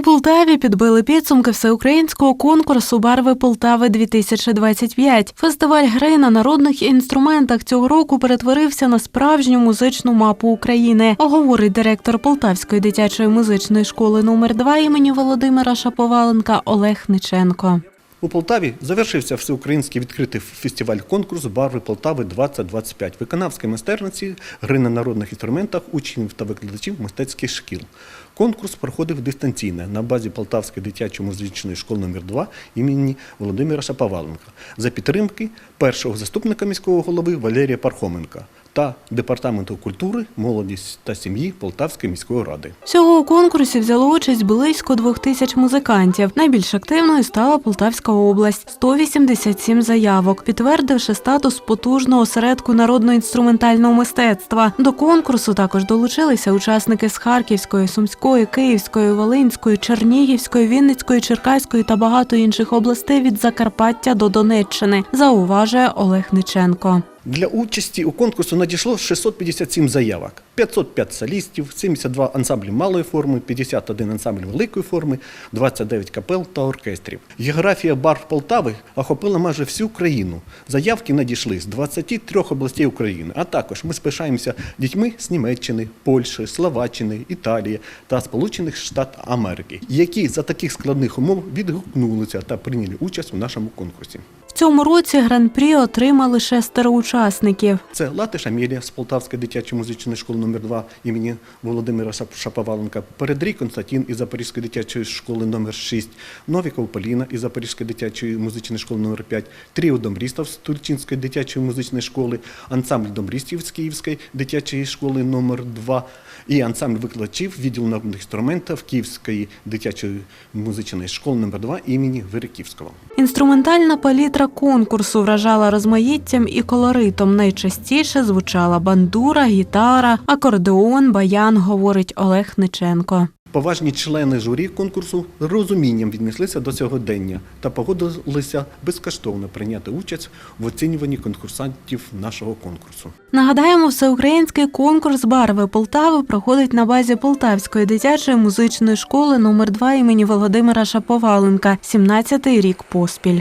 У Полтаві підбили підсумки всеукраїнського конкурсу Барви Полтави 2025 Фестиваль гри на народних інструментах цього року перетворився на справжню музичну мапу України. Говорить директор Полтавської дитячої музичної школи номер 2 імені Володимира Шаповаленка Олег Ниченко. У Полтаві завершився всеукраїнський відкритий фестиваль конкурс Барви Полтави 2025 виконавської майстерності гри на народних інструментах учнів та викладачів мистецьких шкіл. Конкурс проходив дистанційно на базі Полтавської дитячої музичної школи номер 2 імені Володимира Шаповаленка за підтримки першого заступника міського голови Валерія Пархоменка та Департаменту культури, молоді та сім'ї Полтавської міської ради. Всього у конкурсі взяло участь близько двох тисяч музикантів. Найбільш активною стала Полтавська область 187 заявок, підтвердивши статус потужного осередку народно-інструментального мистецтва. До конкурсу також долучилися учасники з Харківської, Сумської, Київської, Волинської, Чернігівської, Вінницької, Черкаської та багато інших областей від Закарпаття до Донеччини. Зауважує Олег Ниченко. Для участі у конкурсу надійшло 657 заявок, 505 солістів, 72 ансамблі малої форми, 51 ансамбль великої форми, 29 капел та оркестрів. Географія барв Полтави охопила майже всю країну. Заявки надійшли з 23 областей України, а також ми спишаємося дітьми з Німеччини, Польщі, Словаччини, Італії та Сполучених Штатів Америки, які за таких складних умов відгукнулися та прийняли участь у нашому конкурсі. Цьому році гран-прі отримали шестеро учасників. Це Латиш Амілія з Полтавської дитячої музичної школи номер 2 імені Володимира Шаповаленка, Передрій Константин із Запорізької дитячої школи номер 6 Новіков Поліна із Запорізької дитячої музичної школи номер 5 Тріо домбрістів з Турчинської дитячої музичної школи, ансамбль домбрістів з Київської дитячої школи номер 2 і ансамбль викладачів відділу народних інструментів Київської дитячої музичної школи номер 2 імені Вириківського. Інструментальна палітра конкурсу вражала розмаїттям і колоритом. Найчастіше звучала бандура, гітара, акордеон, баян, говорить Олег Ниченко. Поважні члени журі конкурсу з розумінням віднеслися до сьогодення та погодилися безкоштовно прийняти участь в оцінюванні конкурсантів нашого конкурсу. Нагадаємо, всеукраїнський конкурс Барви Полтави проходить на базі Полтавської дитячої музичної школи номер 2 імені Володимира Шаповаленка, 17-й рік поспіль.